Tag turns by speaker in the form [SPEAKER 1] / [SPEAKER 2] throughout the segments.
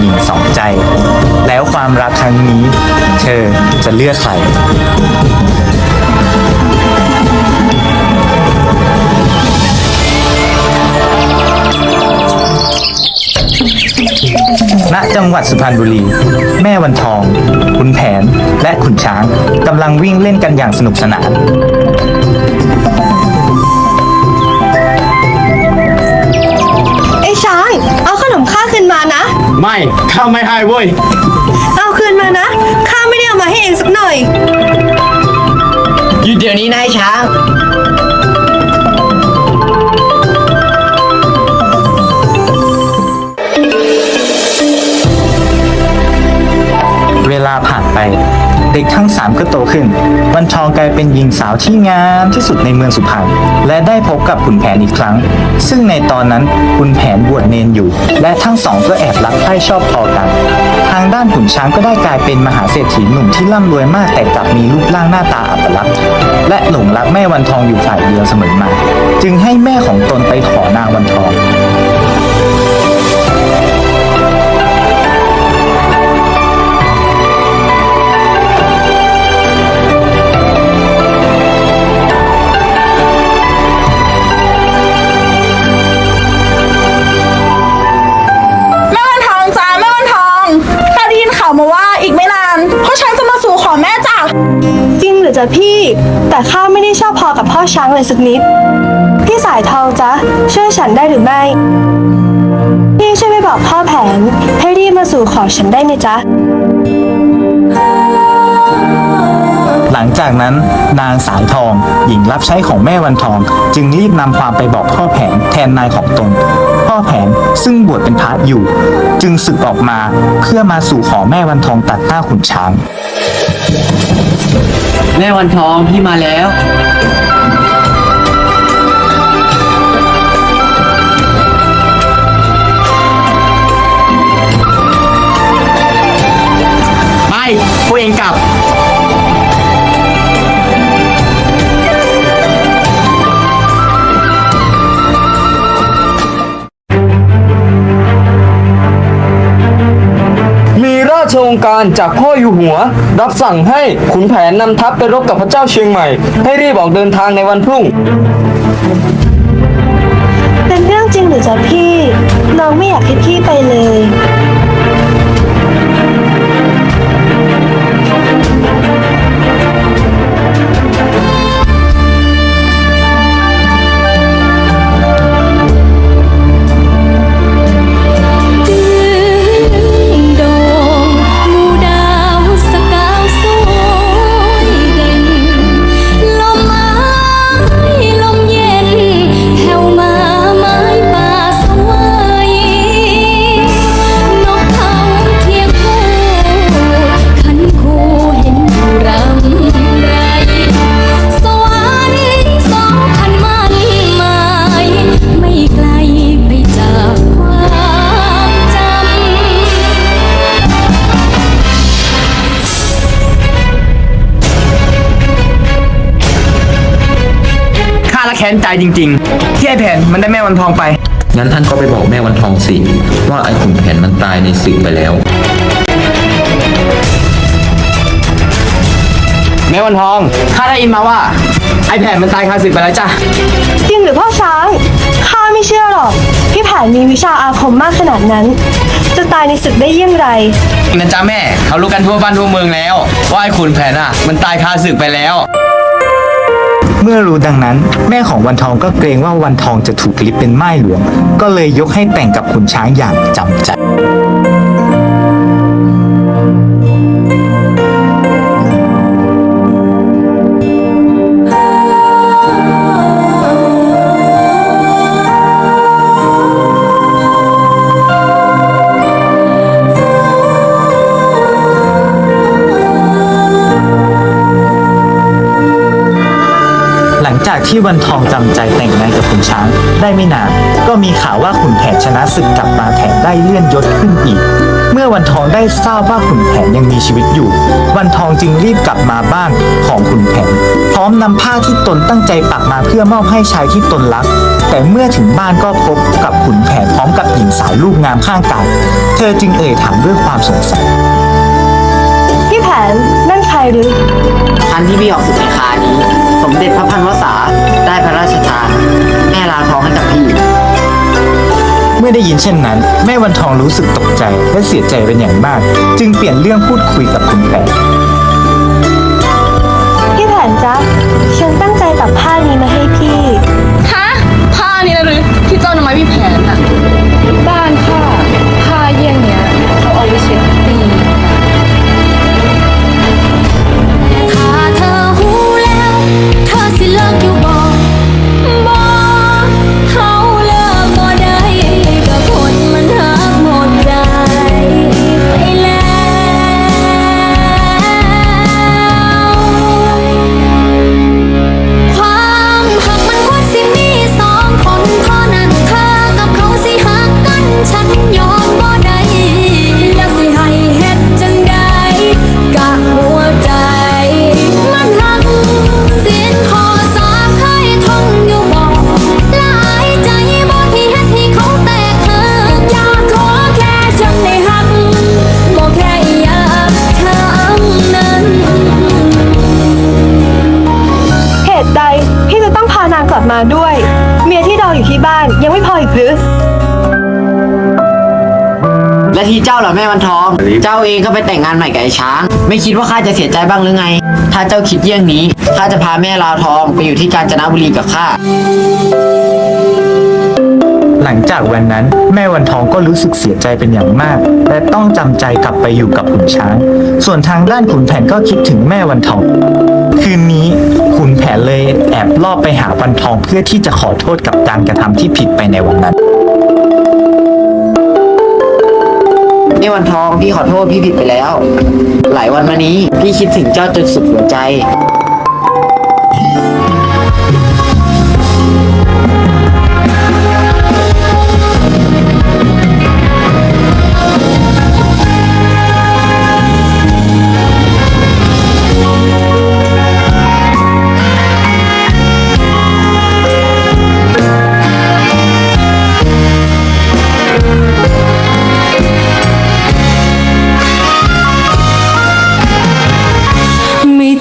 [SPEAKER 1] หญิงสองใจ แล้วความรักครั้งนี้ เธอจะเลือกใครณจังหวัดสุพรรณบุรี แม่วันทอง ขุนแผน และขุนช้างกำลังวิ่งเล่นกันอย่างสนุกสนาน
[SPEAKER 2] ข้า
[SPEAKER 3] ไม่ให้เว้ย
[SPEAKER 2] เอาคืนมานะ ข้าไม่ได้เอามาให้เองสักหน่อย
[SPEAKER 4] หยุดเดี๋ยวนี้นายช้าง
[SPEAKER 1] เวลาผ่านไปเด็กทั้งสามก็โตขึ้น วันทองกลายเป็นหญิงสาวที่งามที่สุดในเมืองสุพรรณและได้พบกับขุนแผนอีกครั้ง ซึ่งในตอนนั้นขุนแผนบวชเนนอยู่ และทั้งสองก็แอบรักใคร่ชอบพอกัน ทางด้านขุนช้างก็ได้กลายเป็นมหาเศรษฐีหนุ่มที่ร่ำรวยมากแต่กลับมีรูปร่างหน้าตาอัปลักษณ์และหลงรักแม่วันทองอยู่ฝ่ายเดียวเสมอมา จึงให้แม่ของตนไปขอนางวันทอง
[SPEAKER 5] จ
[SPEAKER 2] ริงหรือจ๊ะพี่ แต่ข้าไม่ได้ชอบพอกับพ่อช้างเลยสักนิด พี่สายทองจ๊ะช่วยฉันได้หรือไม่ พี่ช่วยไปบอกพ่อแผน ให้รีบมาสู่ขอฉันได้ไหมจ๊ะ
[SPEAKER 1] หลังจากนั้นนางสายทองหญิงรับใช้ของแม่วันทอง จึงรีบนำความไปบอกพ่อแผนแทนนายของตน พ่อแผนซึ่งบวชเป็นพระอยู่ จึงสึกออกมาเพื่อมาสู่ขอแม่วันทองตัดหน้าขุนช้าง
[SPEAKER 4] แม่วันทองพี่มาแล้ว
[SPEAKER 3] ไปพวกเองกลับ
[SPEAKER 6] องค์การจากพ่ออยู่หัว รับสั่งให้ขุนแผนนำทัพไปรบกับพระเจ้าเชียงใหม่ ให้รีบออกเดินทางในวันพรุ่ง
[SPEAKER 2] เป็นเรื่องจริงหรือจ๊ะพี่ น้องไม่อยากให้พี่ไปเลย
[SPEAKER 7] แค้น
[SPEAKER 3] ใจจริงๆ ที่ไอ้แผนมันได้แม่วันทองไป
[SPEAKER 8] งั้นท่านก็ไปบอกแม่วันทองสิ ว่าไอ้ขุนแผนมันตายในศึกไปแล้ว
[SPEAKER 3] แม่วันทองข้าได้ยินมาว่า ไอ้แผนมันตายคาศึกไปแล้วจ้ะ
[SPEAKER 2] จริงหรือพ่อช้างข้าไม่เชื่อหรอก พี่แผนมีวิชาอาคมมากขนาดนั้น จะตายในศึกได้เยี่ยงไร
[SPEAKER 3] นะจ๊ะแม่เขารู้กันทั่วบ้านทั่วเมืองแล้ว ว่าไอ้ขุนแผนอะ มันตายคาศึกไปแล้ว
[SPEAKER 1] เมื่อรู้ดังนั้น แม่ของวันทองก็เกรงว่าวันทองจะถูกลิบเป็นไม้หลวง ก็เลยยกให้แต่งกับขุนช้างอย่างจำใจ จากที่วันทองจำใจแต่งงานกับขุนช้างได้ไม่นาน ก็มีข่าวว่าขุนแผนชนะศึกกลับมาแถมได้เลื่อนยศขึ้นอีก เมื่อวันทองได้ทราบว่าขุนแผนยังมีชีวิตอยู่ วันทองจึงรีบกลับมาบ้านของขุนแผน พร้อมนำผ้าที่ตนตั้งใจปักมาเพื่อมอบให้ชายที่ตนรัก แต่เมื่อถึงบ้านก็พบกับขุนแผนพร้อมกับหญิงสาวรูปงามข้างกายเธอจึงเอ่ยถามด้วยความสงสัย
[SPEAKER 2] พี่แผนนั่นใครหรือ
[SPEAKER 4] ทันที่พี่ออกสุดในคานี้ส มเด็จพระพันวษาได้พระราชทาน แม่ลาทองให้กับพี่
[SPEAKER 1] เมื่อได้ยินเช่นนั้น แม่วันทองรู้สึกตกใจและเสียใจเป็นอย่างมาก จึงเปลี่ยนเรื่องพูดคุยกับขุนแผน
[SPEAKER 2] พี่แผนจ๊ะฉันตั้งใจตัดผ้านี้มาให้พี่
[SPEAKER 5] ฮะผ้านี้นะหรือที่เจ้านำมาพี่แผนอะ
[SPEAKER 9] บ้านค่ะผ้าเยี่ยงเนี้ยเขาเอาไว้เช็ดตี
[SPEAKER 7] มาด้วย เมี
[SPEAKER 2] ยที่รออยู่ที่บ้านยังไม่พออีกหรือ
[SPEAKER 4] และที่เจ้าเหรอแม่วันทอง เจ้าเองก็ไปแต่งงานใหม่กับไอ้ช้าง ไม่คิดว่าข้าจะเสียใจบ้างหรือไง ถ้าเจ้าคิดเยี่ยงนี้ข้าจะพาแม่ลาวทองไปอยู่ที่กาญจนบุรีกับข้า
[SPEAKER 1] หลังจากวันนั้นแม่วันทองก็รู้สึกเสียใจเป็นอย่างมาก และต้องจำใจกลับไปอยู่กับขุนช้าง ส่วนทางด้านขุนแผนก็คิดถึงแม่วันทอง คืนนี้ขุน แผนเลยแอบลอบไปหาวันทองเพื่อที่จะขอโทษกับการกระทำที่ผิดไปในวันนั้น
[SPEAKER 4] นี่วันทองพี่ขอโทษพี่ผิดไปแล้ว หลายวันมานี้พี่คิดถึงเจ้าจนสุดหัวใจ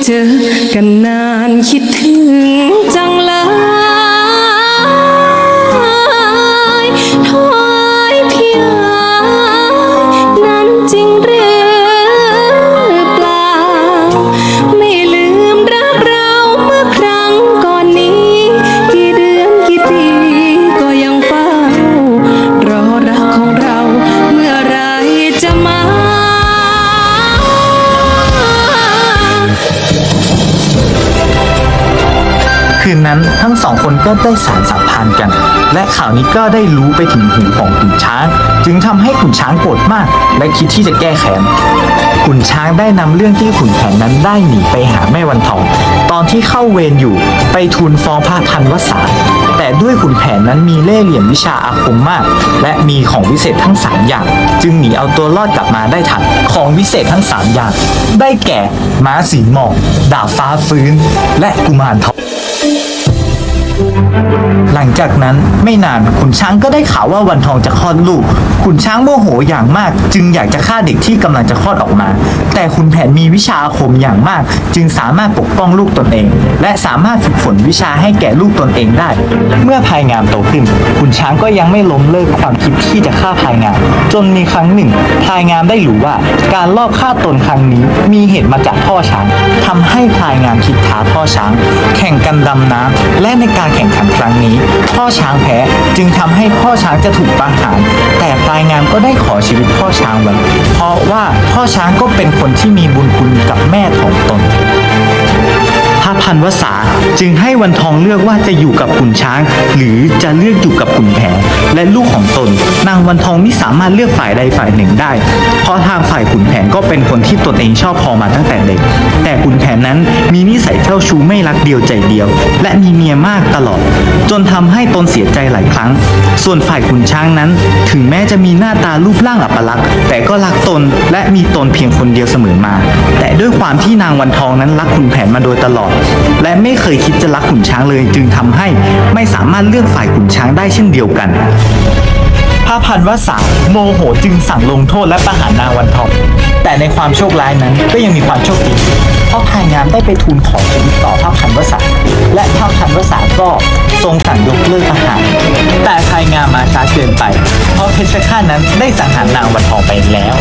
[SPEAKER 9] ไก็ได้
[SPEAKER 1] สารสัมพันธ์กัน และข่าวนี้ก็ได้รู้ไปถึงหูของขุนช้าง จึงทำให้ขุนช้างโกรธมาก และคิดที่จะแก้แค้นขุนช้างได้นำเรื่องที่ขุนแผนนั้นได้หนีไปหาแม่วันทอง ตอนที่เข้าเวรอยู่ไปทูลฟ้องพระทันวษาแต่ด้วยขุนแผนนั้นมีเล่ห์เหลี่ยมวิชาอาคมมาก และมีของวิเศษทั้งสามอย่าง จึงหนีเอาตัวรอดกลับมาได้ทันของวิเศษทั้งสามอย่าง ได้แก่ม้าสีหมอกดาบฟ้าฟื้น และกุมารทอง หลังจากนั้นไม่นานขุนช้างก็ได้ข่าวว่าวันทองจะคลอดลูกขุนช้างโมโหอย่างมาก จึงอยากจะฆ่าเด็กที่กำลังจะคลอดออกมา แต่ขุนแผนมีวิชาอาคมอย่างมาก จึงสามารถปกป้องลูกตนเอง และสามารถฝึกฝนวิชาให้แก่ลูกตนเองได้ เมื่อพายงามโตขึ้นขุนช้างก็ยังไม่ล้มเลิกความคิดที่จะฆ่าพายงาม จนมีครั้งหนึ่งพายงามได้รู้ว่า การลอบฆ่าตนครั้งนี้มีเหตุมาจากพ่อช้างทำให้พายงามคิดท้าพ่อช้าง แข่งกันดำน้ำและในการแข่งขันครั้งนี้ พ่อช้างแพ้จึงทำให้พ่อช้างจะถูกประหาร แต่พลายงามก็ได้ขอชีวิตพ่อช้างไว้เพราะว่าพ่อช้างก็เป็นคนที่มีบุญคุณกับแม่ของตน ระพันวษาจึงให้วันทองเลือกว่าจะอยู่กับขุนช้าง หรือจะเลือกอยู่กับขุนแผนและลูกของตน นางวันทองไม่สามารถเลือกฝ่ายใดฝ่ายหนึ่งได้ เพราะทางฝ่ายขุนแผนก็เป็นคนที่ตนเองชอบพอมาตั้งแต่เด็ก แต่ขุนแผนนั้นมีนิสัยเจ้าชู้ไม่รักเดียวใจเดียว และมีเมียมากตลอด จนทำให้ตนเสียใจหลายครั้ง ส่วนฝ่ายขุนช้างนั้น ถึงแม้จะมีหน้าตารูปร่างอัปลักษณ์แต่ก็รักตนและมีตนเพียงคนเดียวเสมอมา แต่ด้วยความที่นางวันทองนั้นรักขุนแผนมาโดยตลอด
[SPEAKER 10] และไม่เคยคิดจะรักขุนช้างเลยจึงทำให้ไม่สามารถเลือกฝ่ายขุนช้างได้เช่นเดียวกันพระพันวษาโมโหจึงสั่งลงโทษและประหารนางวันทองแต่ในความโชคร้ายนั้นก็ยังมีความโชคดีเพราะพายงามได้ไปทูลขอชีวิตต่อพระพันวษาและพระพันวษาก็ทรงสั่งยกเลิกประหารแต่พายงามมาช้าเกินไป เพราะเพชฌฆาตนั้นได้สังหารนางวันทองไปแล้ว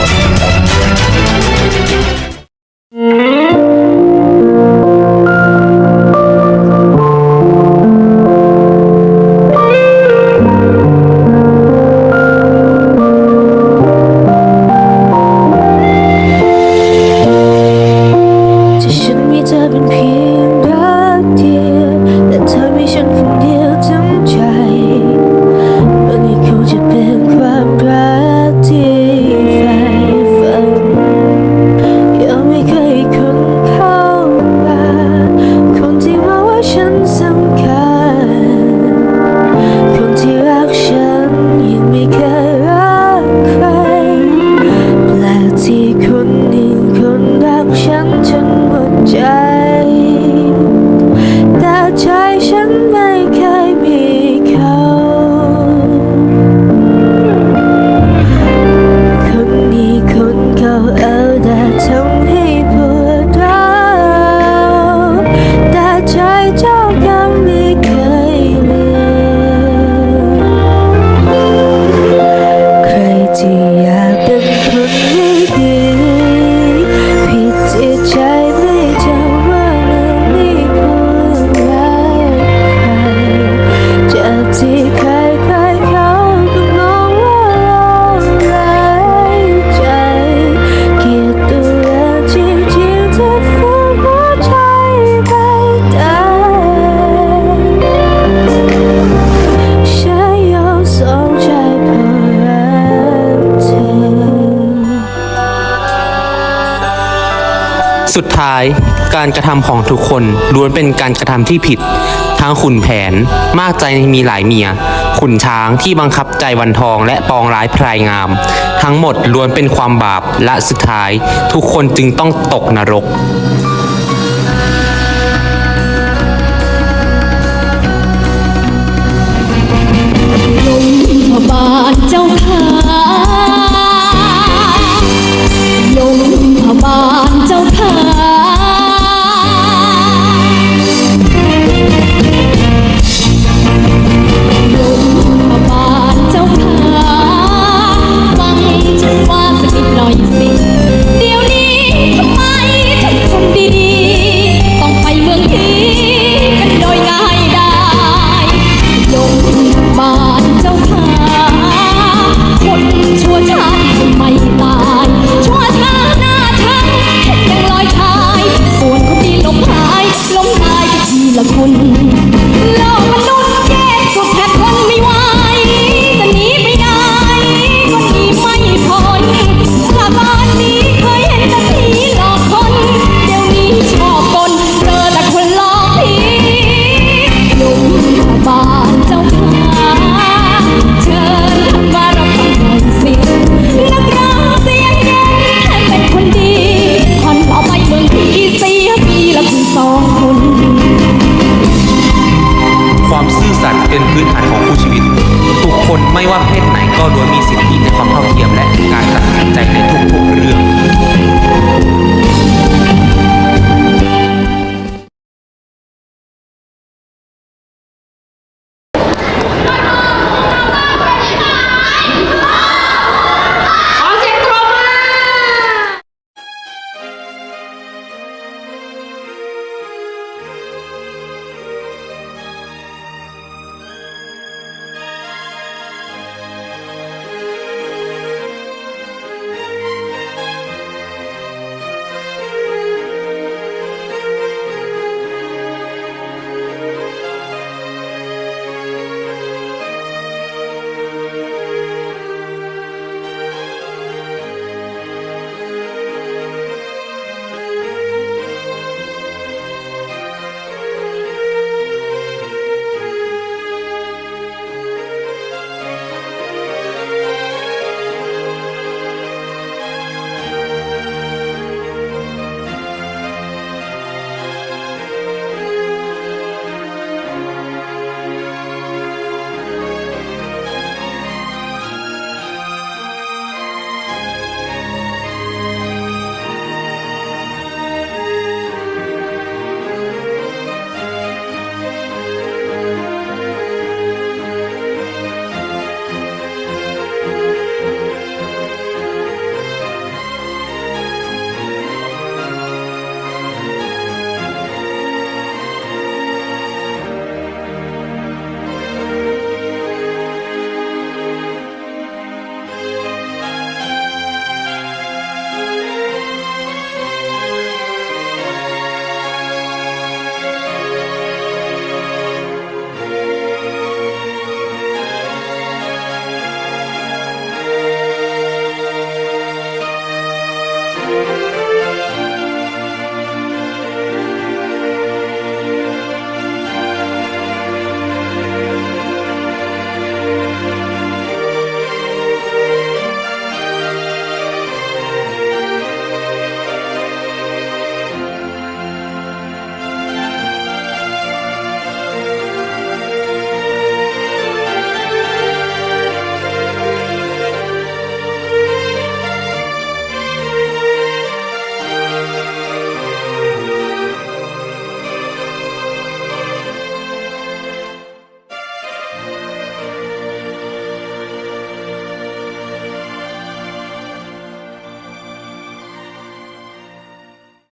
[SPEAKER 11] สุดท้ายการกระ
[SPEAKER 12] ทำของทุกคนล้วนเป็นการกระทำที่ผิด ทั้งขุนแผนมากใจมีหลายเมีย ขุนช้างที่บังคับใจวันทองและปองร้ายพรายงาม ทั้งหมดล้วนเป็นความบาปและสุดท้ายทุกคนจึงต้องตกนรก